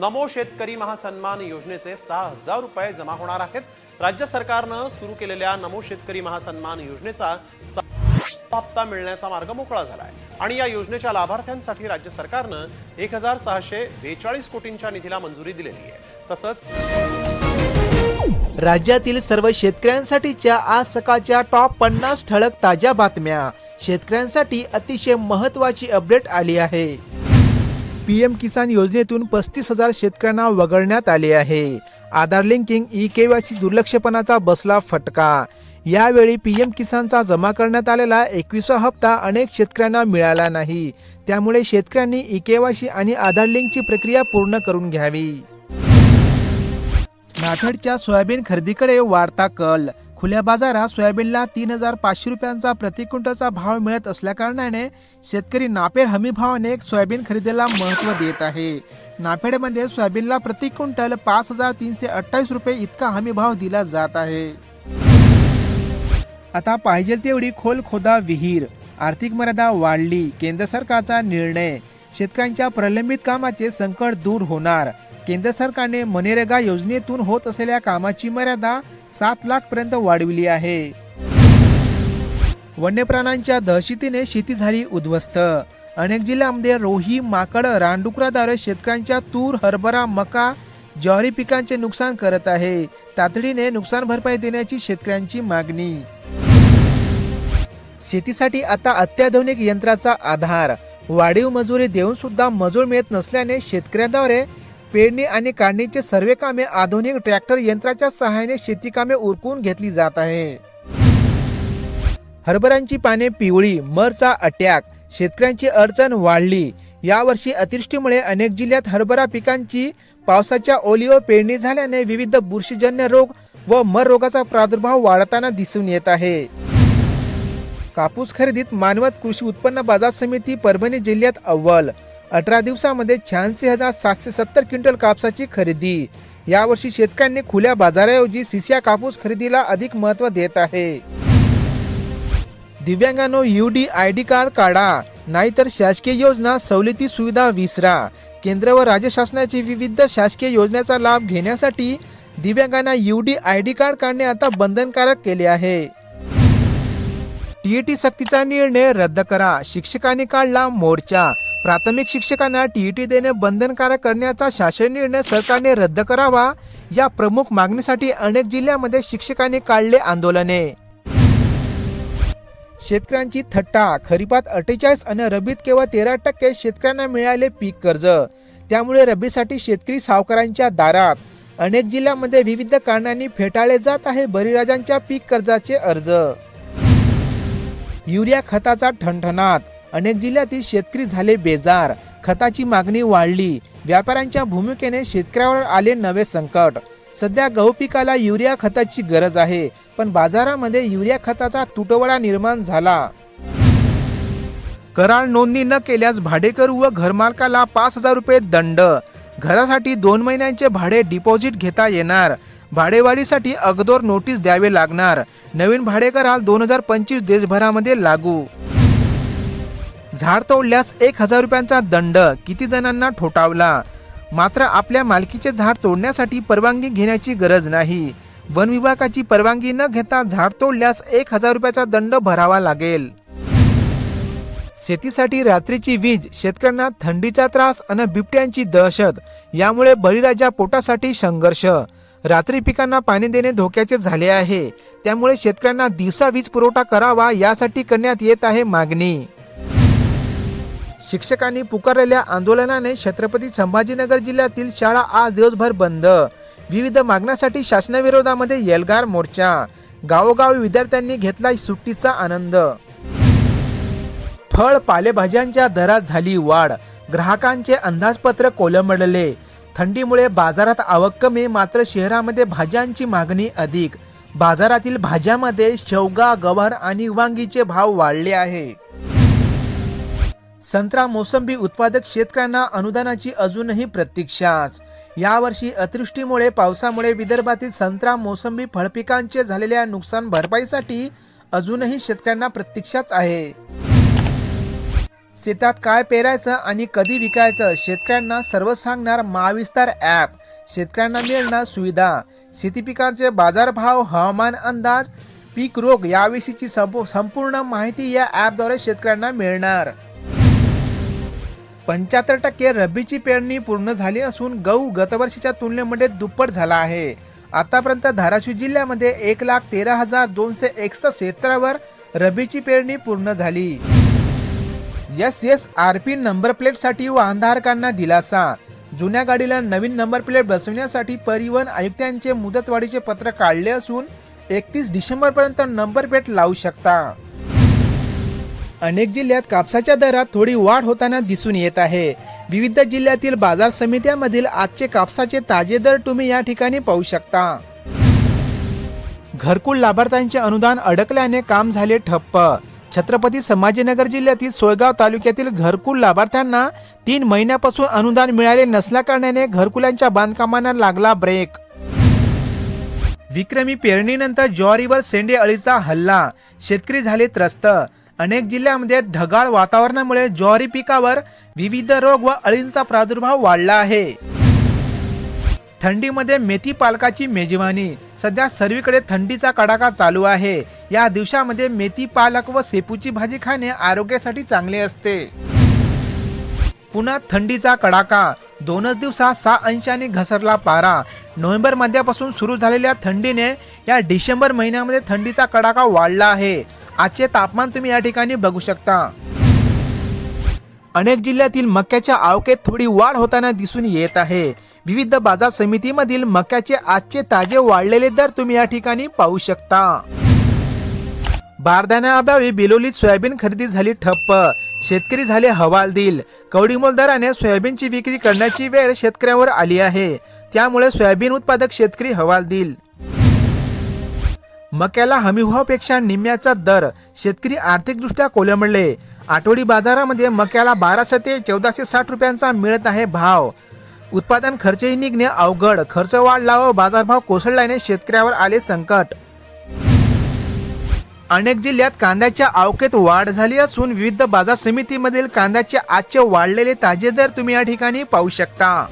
नमो शेतकरी महासन्मान योजनेचे सहा हजार रुपये जमा होणार आहेत. राज्य सरकारनं सुरू केलेल्या नमो शेतकरी महासन्मान योजनेचा हप्ता मिळण्याचा मार्ग मोकळा झाला आहे आणि या योजनेच्या लाभार्थ्यांसाठी राज्य सरकारनं एक हजार सहाशे बेचाळीस कोटींच्या निधीला मंजुरी दिलेली आहे. तसंच राज्यातील सर्व शेतकऱ्यांसाठीच्या आज सकाळच्या टॉप पन्नास ठळक ताज्या बातम्या. शेतकऱ्यांसाठी अतिशय महत्त्वाची अपडेट आली आहे. पीएम किसान योजनेतून पस्तीस हजार शेतकऱ्यांना वगळण्यात आले आहे. Aadhaar linking E K Y C दुर्लक्षपणाचा बसला फटका. यावेळी पीएम किसानचा जमा करण्यात आलेला एकविसा हप्ता अनेक शेतकऱ्यांना मिळाला नाही. त्यामुळे शेतकऱ्यांनी ई के वाय सी आणि आधार लिंकची प्रक्रिया पूर्ण करून घ्यावी. नाथडच्या सोयाबीन खरेदीकडे वाढता कल खुल्या बाजारात सोयाबीनला तीन हजार पाचशे रुपयांचा प्रति क्विंटलचा भाव मिळत असल्याकारणाने शेतकरी नाफेड हमी भावाने सोयाबीन खरेदीला महत्त्व देत आहे. नाफेडमध्ये सोयाबीनला प्रति क्विंटल पाच हजार तीनशे अठ्ठावीस रुपये इतका हमी भाव दिला जात आहे. आता पाहिजे तेवढी खोल खोदा विहीर. आर्थिक मर्यादा वाढली केंद्र सरकारचा निर्णय शेतकऱ्यांच्या प्रलंबित कामाचे संकट दूर होणार. केंद्र सरकारने मनरेगा योजनेतून होत असलेल्या कामाची मर्यादा सात लाख पर्यंत वाढविली आहे. वन्यप्राण्यांच्या दहशतीने शेती झाली उद्ध्वस्त. अनेक जिल्ह्यांमध्ये रोही माकड रानडुकराद्वारे शेतकऱ्यांच्या तूर हरभरा मका ज्वारी पिकांचे नुकसान करत आहे. तातडीने नुकसान भरपाई देण्याची शेतकऱ्यांची मागणी. शेतीसाठी आता अत्याधुनिक यंत्राचा आधार. वाढीव मजुरी देऊन सुद्धा मजूर मिळत नसल्याने शेतकऱ्यांद्वारे पेरणी आणि काढणीचे सर्व कामे आधुनिक ट्रॅक्टर यंत्राच्या सहाय्याने शेती कामे उरकून घेतली जात आहे. हरभऱ्यांची पाने पिवळी मरचा अटॅक शेतकऱ्यांची अडचण वाढली. यावर्षी अतिवृष्टीमुळे अनेक जिल्ह्यात हरभरा पिकांची पावसाच्या ओलीवर पेरणी झाल्याने विविध बुरशीजन्य रोग व मर रोगाचा प्रादुर्भाव वाढताना दिसून येत आहे. कापूस खरेदीत मानवत कृषी उत्पन्न बाजार समिती परभणी जिल्ह्यात अव्वल. अठरा दिवसामध्ये शहाऐंशी हजार सातशे सत्तर क्विंटल कापसाची खरेदी. यावर्षी शेतकऱ्यांनी खुल्या बाजाराऐवजी सिसिया कापूस खरेदीला अधिक महत्त्व देत आहे. दिव्यांगांनो U D I D card काढा. नाहीतर शासकीय योजना सवलती सुविधा विसरा. केंद्र व राज्य शासनाची विविध शासकीय योजनेचा लाभ घेण्यासाठी दिव्यांगांना U D I D card काढणे आता बंधनकारक केले आहे. टीईटी सक्तीचा निर्णय रद्द करा. शिक्षकांनी काढला मोर्चा. प्राथमिक शिक्षकांना टीईटी देणे बंधनकारक करण्याचा शासन निर्णय सरकारने रद्द करावा. या प्रमुख मागणीसाठी अनेक जिल्ह्यांमध्ये शिक्षकांनी काढले आंदोलने. शेतकऱ्यांची थट्टा. खरीपात अठ्ठेचाळीस आणि रबीत केवळ तेरा टक्के शेतकऱ्यांना मिळाले पीक कर्ज. त्यामुळे रबीसाठी शेतकरी सावकारांच्या दारात. अनेक जिल्ह्यांमध्ये विविध कारणांनी फेटाळले जात आहे बळीराजांच्या पीक कर्जाचे अर्ज. युरिया खताचा ठणठणात. अनेक जिल्ह्यातील शेतकरी झाले बेजार. खताची मागणी वाढली. व्यापाऱ्यांच्या भूमिकेने शेतकऱ्यावर आले नवे संकट. सध्या गहू पिकाला युरिया खताची गरज आहे पण बाजारामध्ये युरिया खताचा तुटवडा निर्माण झाला. करार नोंदणी न केल्यास भाडेकरू व घरमालकाला पाच हजार रुपये दंड. घरासाठी दोन महिन्यांचे भाडे डिपॉझिट घेता येणार. भाडेवाढीसाठी अगदोर नोटीस द्यावे लागणार. नवीन भाडेकरार दोन हजार पंचवीस देशभरामध्ये लागू. झाड तोडल्यास एक हजार रुपयांचा दंड किती जणांना ठोठावला? मात्र आपल्या मालकीचे झाड तोडण्यासाठी परवानगी घेण्याची गरज नाही. वन विभागाची परवानगी न घेता झाड तोडल्यास एक हजार रुपयाचा दंड भरावा लागेल. शेतीसाठी रात्रीची वीज शेतकऱ्यांना थंडीचा त्रास आणि बिबट्यांची दहशत. यामुळे बळीराजा पोटासाठी संघर्ष. रात्री पिकांना पाणी देणे धोक्याचे झाले आहे. त्यामुळे शेतकऱ्यांना दिवसा वीज पुरवठा करावा यासाठी करण्यात येत आहे मागणी. शिक्षकांनी पुकारलेल्या आंदोलनाने छत्रपती संभाजीनगर जिल्ह्यातील शाळा आज दिवसभर बंद. विविध मागण्यासाठी शासनाविरोधामध्ये येलगार मोर्चा. गावोगावी विद्यार्थ्यांनी घेतला सुट्टीचा आनंद. फळ पालेभाज्यांच्या दरात झाली वाढ. ग्राहकांचे अंदाजपत्र कोलमडले. थंडीमुळे बाजारात आवक कमी मात्र शहरामध्ये भाज्यांची मागणी अधिक. बाजारातील भाज्यामध्ये शेवगा गवार आणि वांगीचे भाव वाढले आहे. संत्रा मोसंबी उत्पादक शेतकऱ्यांना अनुदानाची अजूनही प्रतीक्षाच. यावर्षी अतिवृष्टीमुळे पावसामुळे विदर्भातील संत्रा मोसंबी फळपिकांचे झालेल्या नुकसान भरपाईसाठी अजूनही शेतकऱ्यांना प्रतीक्षाच आहे. शेतात काय पेरायचं आणि कधी विकायचं शेतकऱ्यांना सर्व सांगणार महाविस्तार ॲप. शेतकऱ्यांना मिळणार सुविधा. शेती पिकांचे बाजारभाव हवामान अंदाज पीक रोग याविषयीची संपू संपूर्ण माहिती या ॲपद्वारे शेतकऱ्यांना मिळणार. पंच्याहत्तर टक्के रब्बीची पेरणी पूर्ण झाली असून गहू गतवर्षीच्या तुलनेमध्ये दुप्पट झाला आहे. आतापर्यंत धाराशिव जिल्ह्यामध्ये एक लाख तेरा हजार दोनशे एकसष्ट क्षेत्रावर रब्बीची पेरणी पूर्ण झाली. S S R P number प्लेटसाठी वाहनधारकांना दिलासा. जुन्या गाडीला नवीन नंबर प्लेट बसवण्यासाठी परिवहन आयुक्तांचे मुदतवाढीचे पत्र काढले असून एकतीस डिसेंबरपर्यंत नंबर प्लेट लावू शकता. अनेक जिल्ह्यात कापसाच्या दरात थोडी वाढ होताना दिसून येत आहे. विविध जिल्ह्यातील बाजार समित्यामधील आजचे कापसाचे ताजे दर तुम्ही या ठिकाणी पाहू शकता. घरकुल लाभार्थ्यांचे अनुदान अडकल्याने काम झाले ठप्प. छत्रपती संभाजीनगर जिल्ह्यातील सोयगाव तालुक्यातील घरकुल लाभार्थ्यांना तीन महिन्यापासून अनुदान मिळाले नसल्याकारणाने घरकुलांच्या बांधकामांना लागला ब्रेक. विक्रमी पेरणीनंतर ज्वारीवर सेंडे अळीचा हल्ला. शेतकरी झाले त्रस्त. अनेक जिल्ह्यामध्ये ढगाळ वातावरणामुळे ज्वारी पिकावर विविध रोग व अळींचा प्रादुर्भाव वाढला आहे. थंडीमध्ये मेथी पालकाची मेजवानी. सध्या सर्वीकडे थंडीचा कडाका चालू आहे. या दिवसामध्ये मेथी पालक व शेपूची भाजी खाणे आरोग्यासाठी चांगले असते. पुन्हा थंडीचा कडाका. दोनच दिवसात सहा अंशांनी घसरला पारा. नोव्हेंबर मध्यापासून सुरू झालेल्या थंडीने या डिसेंबर महिन्यामध्ये थंडीचा कडाका वाढला आहे. आजचे तापमान तुम्ही या ठिकाणी बघू शकता. अनेक जिल्ह्यातील मक्याच्या आवकेत थोडी वाढ होताना दिसून येत आहे. विविध बाजार समितीमधील मक्याचे आजचे ताजे वाढलेले दर तुम्ही या ठिकाणी पाहू शकता. बारदाण्याअभावी बिलोलीत सोयाबीन खरेदी झाली ठप्प. शेतकरी झाले हवालदिल. कवडीमोल दराने सोयाबीनची विक्री करण्याची वेळ शेतकऱ्यावर आली आहे. त्यामुळे सोयाबीन उत्पादक शेतकरी हवालदिल. मक्याला हमीभावापेक्षा निम्म्याचा दर शेतकरी आर्थिकदृष्ट्या कोलमडले. आठवडी बाजारामध्ये मक्याला बाराशे ते चौदाशे साठ रुपयांचा मिळत आहे भाव. उत्पादन खर्चही निघणे अवघड. खर्च वाढला व बाजारभाव कोसळल्याने शेतकऱ्यावर आले संकट. अनेक जिल्ह्यात कांद्याच्या आवकेत वाढ झाली असून विविध बाजार समितीमधील कांद्याचे आजचे वाढलेले ताजे दर तुम्ही या ठिकाणी पाहू शकता.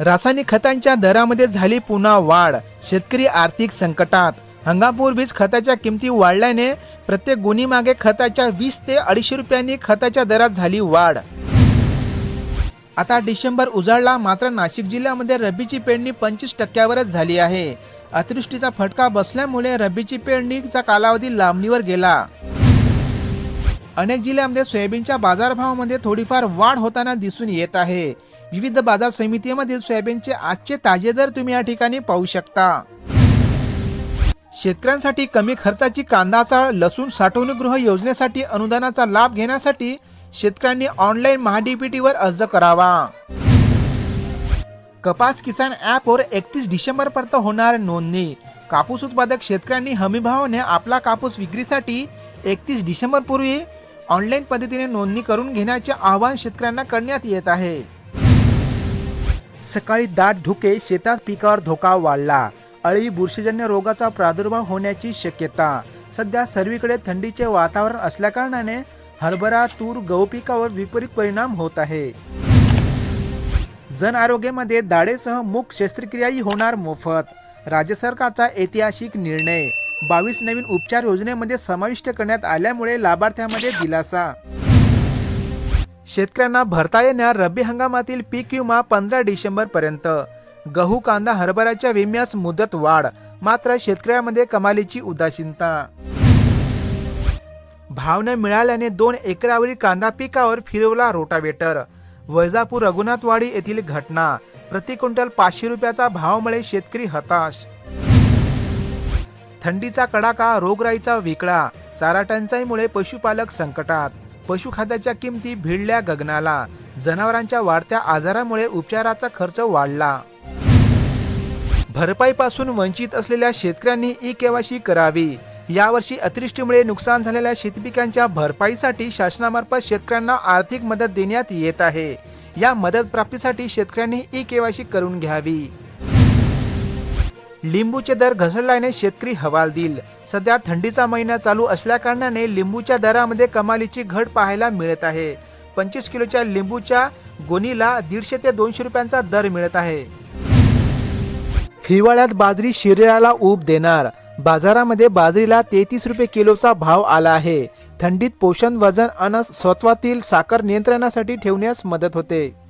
रासायनिक खतांच्या दरामध्ये झाली पुन्हा वाढ. शेतकरी आर्थिक संकटात. हंगामपूर्वीच खताच्या किमती वाढल्याने प्रत्येक गुणीमागे खताच्या वीस ते अडीचशे रुपयांनी खताच्या दरात झाली वाढ. आता डिसेंबर उजाडला मात्र नाशिक जिल्ह्यामध्ये रब्बीची पेरणी पंचवीस टक्क्यावरच झाली आहे. अतिवृष्टीचा फटका बसल्यामुळे रब्बीची पेरणीचा कालावधी लांबणीवर गेला. अनेक जिल्ह्यामध्ये सोयाबीनच्या बाजारभावामध्ये थोडीफार वाढ होताना दिसून येत आहे. विविध बाजार समितीमधील सोयाबीनचे आजचे ताजे दर तुम्ही या ठिकाणी पाहू शकता. शेतकऱ्यांसाठी कमी खर्चाची कांदा चाळ लसूण साठवणूकगृह योजनेसाठी अनुदानाचा लाभ घेण्यासाठी शेतकऱ्यांनी ऑनलाईन महाडीपीटीवर अर्ज करावा. कपास किसान ॲपवर एकतीस डिसेंबर पर्यंत होणार नोंदणी. कापूस उत्पादक शेतकऱ्यांनी हमीभावाने आपला कापूस विक्रीसाठी एकतीस डिसेंबरपूर्वी पूर्वी ऑनलाईन पद्धतीने नोंदणी करून घेण्याचे आवाहन शेतकऱ्यांना करण्यात येत आहे. सकाळी दाट धुके शेतात पिकावर धोका वाढला. अळी बुरशीजन्य रोगाचा प्रादुर्भाव होण्याची शक्यता. सध्या सर्वीकडे थंडीचे वातावरण असल्याकारणाने हरभरा तूर गहू पिकावर विपरीत परिणाम होत आहे. जन आरोग्यामध्ये दाढेसह मुख शस्त्रक्रियाही होणार मोफत राज्य सरकारचा ऐतिहासिक निर्णय. बावीस नवीन उपचार योजनेमध्ये समाविष्ट करण्यात आल्यामुळे लाभार्थ्यांमध्ये दिलासा. शेतकऱ्यांना भरता येणार रब्बी हंगामातील पीक विमा पंधरा डिसेंबर पर्यंत. गहू कांदा हरभऱ्याच्या विम्यास मुदत वाढ मात्र शेतकऱ्यामध्ये कमालीची उदासीनता. भाव न मिळाल्याने दोन एकरावरील कांदा पिकावर फिरवला रोटावेटर. वैजापूर रघुनाथवाडी येथील घटना प्रति क्विंटल पाचशे रुपयाचा भावामुळे शेतकरी हताश. थंडीचा कडाका रोगराईचा विकळा चारा टंचाईमुळे पशुपालक संकटात. पशुखाद्याच्या किमती भिडल्या गगनाला. जनावरांच्या वाढत्या आजारामुळे उपचाराचा खर्च वाढला. भरपाईपासून वंचित असलेल्या शेतकऱ्यांनी ई केवायसी करावी. यावर्षी अतिवृष्टीमुळे नुकसान झालेल्या शेतपिकांच्या भरपाईसाठी शासनामार्फत शेतकऱ्यांना आर्थिक मदत देण्यात येत आहे. या मदत प्राप्तीसाठी शेतकऱ्यांनी ई केवायसी करून घ्यावी. लिंबूचे दर घसरल्याने शेतकरी हवालदिल सध्या थंडीचा महिना चालू असल्याकारणाने लिंबूच्या दरामध्ये कमालीची घट पाहायला मिळत आहे. पंचवीस किलोच्या लिंबूच्या गोणीला दीडशे ते दोनशे रुपयांचा दर मिळत आहे. हिवाळ्यात बाजरी शरीराला ऊब देणार. बाजारामध्ये बाजरीला तेहतीस रुपये किलोचा भाव आला आहे. थंडीत पोषण वजन अन सत्वातील साखर नियंत्रणासाठी ठेवण्यास मदत होते.